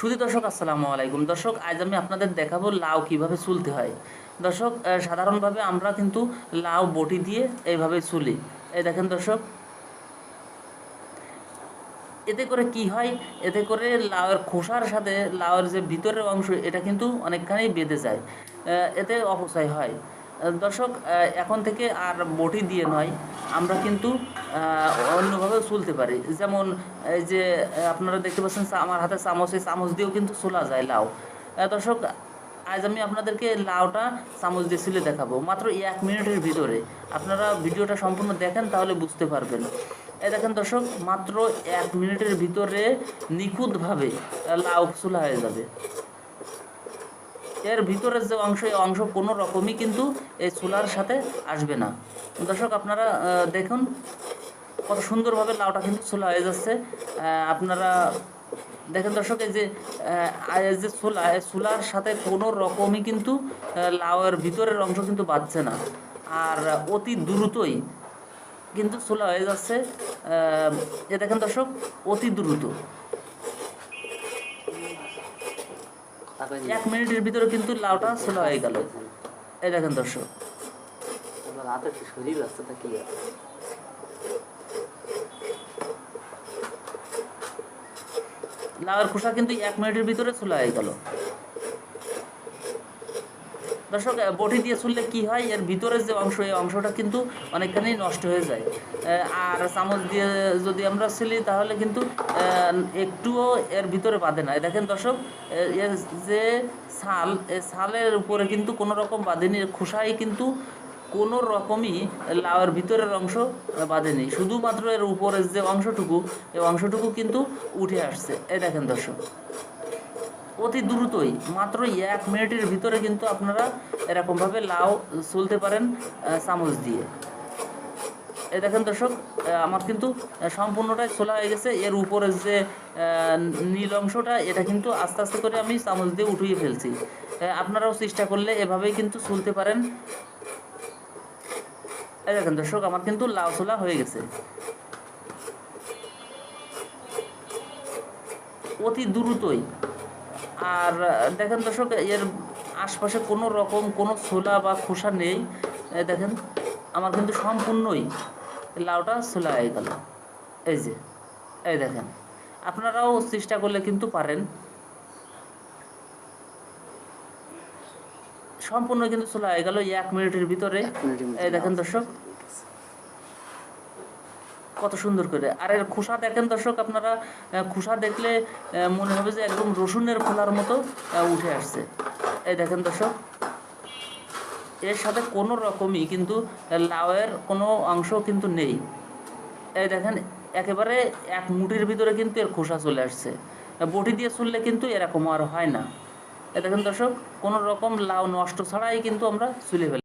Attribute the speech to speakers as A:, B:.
A: শুধু দর্শক, আসসালামু আলাইকুম। দর্শক, আজ আমি আপনাদের দেখাবো লাউ কীভাবে চুলতে হয়। দর্শক সাধারণভাবে আমরা কিন্তু লাউ বটি দিয়ে এইভাবে চুলি। এই দেখেন দর্শক, এতে করে কি হয়? এতে করে লাউয়ের খোসার সাথে, লাউয়ের যে ভিতরের অংশ, এটা কিন্তু অনেকখানি বেঁধে যায়। এতে অপচয় হয়। দর্শক এখন থেকে আর বটি দিয়ে নয়, আমরা কিন্তু অন্যভাবে চুলতে পারি। যেমন, এই যে, আপনারা দেখতে পাচ্ছেন আমার হাতে চামচ, এই চামচ দিয়েও কিন্তু চোলা যায় লাউ। দর্শক, আজ আমি আপনাদেরকে লাউটা চামচ দিয়ে ছিলে দেখাবো, মাত্র এক মিনিটের ভিতরে। আপনারা ভিডিওটা সম্পূর্ণ দেখেন, তাহলে বুঝতে পারবেন। এ দেখেন দর্শক, মাত্র এক মিনিটের ভিতরে নিখুঁতভাবে লাউ চুলা হয়ে যাবে। এর ভিতরের যে অংশ, এই অংশ কোনো রকমই কিন্তু এই চুলার সাথে আসবে না। দর্শক, আপনারা দেখুন কত সুন্দরভাবে লাউটা কিন্তু চুলা হয়ে যাচ্ছে। আপনারা দেখেন দর্শক, এই যে যে এই চুলার সাথে কোনো রকমই কিন্তু লাউয়ের ভিতরের অংশ কিন্তু বাঁচছে না। আর অতি দ্রুতই কিন্তু চুলা হয়ে যাচ্ছে। এ দেখেন দর্শক, অতি দ্রুত। এক মিনিটের ভিতরে কিন্তু লাউটা ছোলা হয়ে গেল। এই দেখেন দর্শক।
B: শরীর আছে তা কি?
A: লাউয়ের খোসা কিন্তু এক মিনিটের ভিতরে সোলা হয়ে গেল। দর্শক বটি দিয়ে চুললে কি হয়? এর ভিতরের যে অংশ, এই অংশটা কিন্তু অনেকখানি নষ্ট হয়ে যায়। আর চামচ দিয়ে যদি আমরা ছিলি, তাহলে কিন্তু একটুও এর ভিতরে বাঁধে না। দেখেন দর্শক এর যে ছাল ছালের উপরে কিন্তু কোনো রকম বাঁধেনি। খোসাই কিন্তু কোনো রকমই লাউয়ের ভিতরের অংশ বাঁধেনি। শুধুমাত্র এর উপরের যে অংশটুকু, এই অংশটুকু কিন্তু উঠে আসছে। এই দেখেন দর্শক। অতি দ্রুতই মাত্র এক মিনিটের ভিতরে কিন্তু আপনারা এরকমভাবে লাউ চলতে পারেন চামচ দিয়ে। এ দেখেন দর্শক আমার কিন্তু সম্পূর্ণটাই ছোলা হয়ে গেছে। এর উপরের যে নীল অংশটা, এটা কিন্তু আস্তে আস্তে করে আমি চামচ দিয়ে উঠিয়ে ফেলছি। আপনারাও চেষ্টা করলে এভাবেই কিন্তু চলতে পারেন। এই দেখেন দর্শক, আমার কিন্তু লাউ ছোলা হয়ে গেছে। অতি দ্রুতই আর দেখেন দর্শক এর আশপাশে কোনো রকম কোনো ছোলা বা খোসা নেই। দেখেন আমার কিন্তু সম্পূর্ণই লাউটা ছোলা হয়ে গেল। এই যে এই দেখেন আপনারাও চেষ্টা করলে কিন্তু পারেন। সম্পূর্ণ কিন্তু ছোলা হয়ে গেল এক মিনিটের ভিতরে এই দেখেন দর্শক কত সুন্দর করে। আর এর খোসা দেখেন দর্শক আপনারা খোসা দেখলে মনে হবে যে একদম রসুনের খোলার মতো উঠে আসছে। এই দেখেন দর্শক, এর সাথে কোনো রকমই কিন্তু লাউয়ের কোনো অংশ কিন্তু নেই। এই দেখেন, একেবারে এক মুঠির ভিতরে কিন্তু এর খোসা চলে আসছে। বটি দিয়ে চুললে কিন্তু এরকম আর হয় না। এ দেখেন দর্শক, কোনো রকম লাউ নষ্ট ছাড়াই কিন্তু আমরা চুলে ফেলি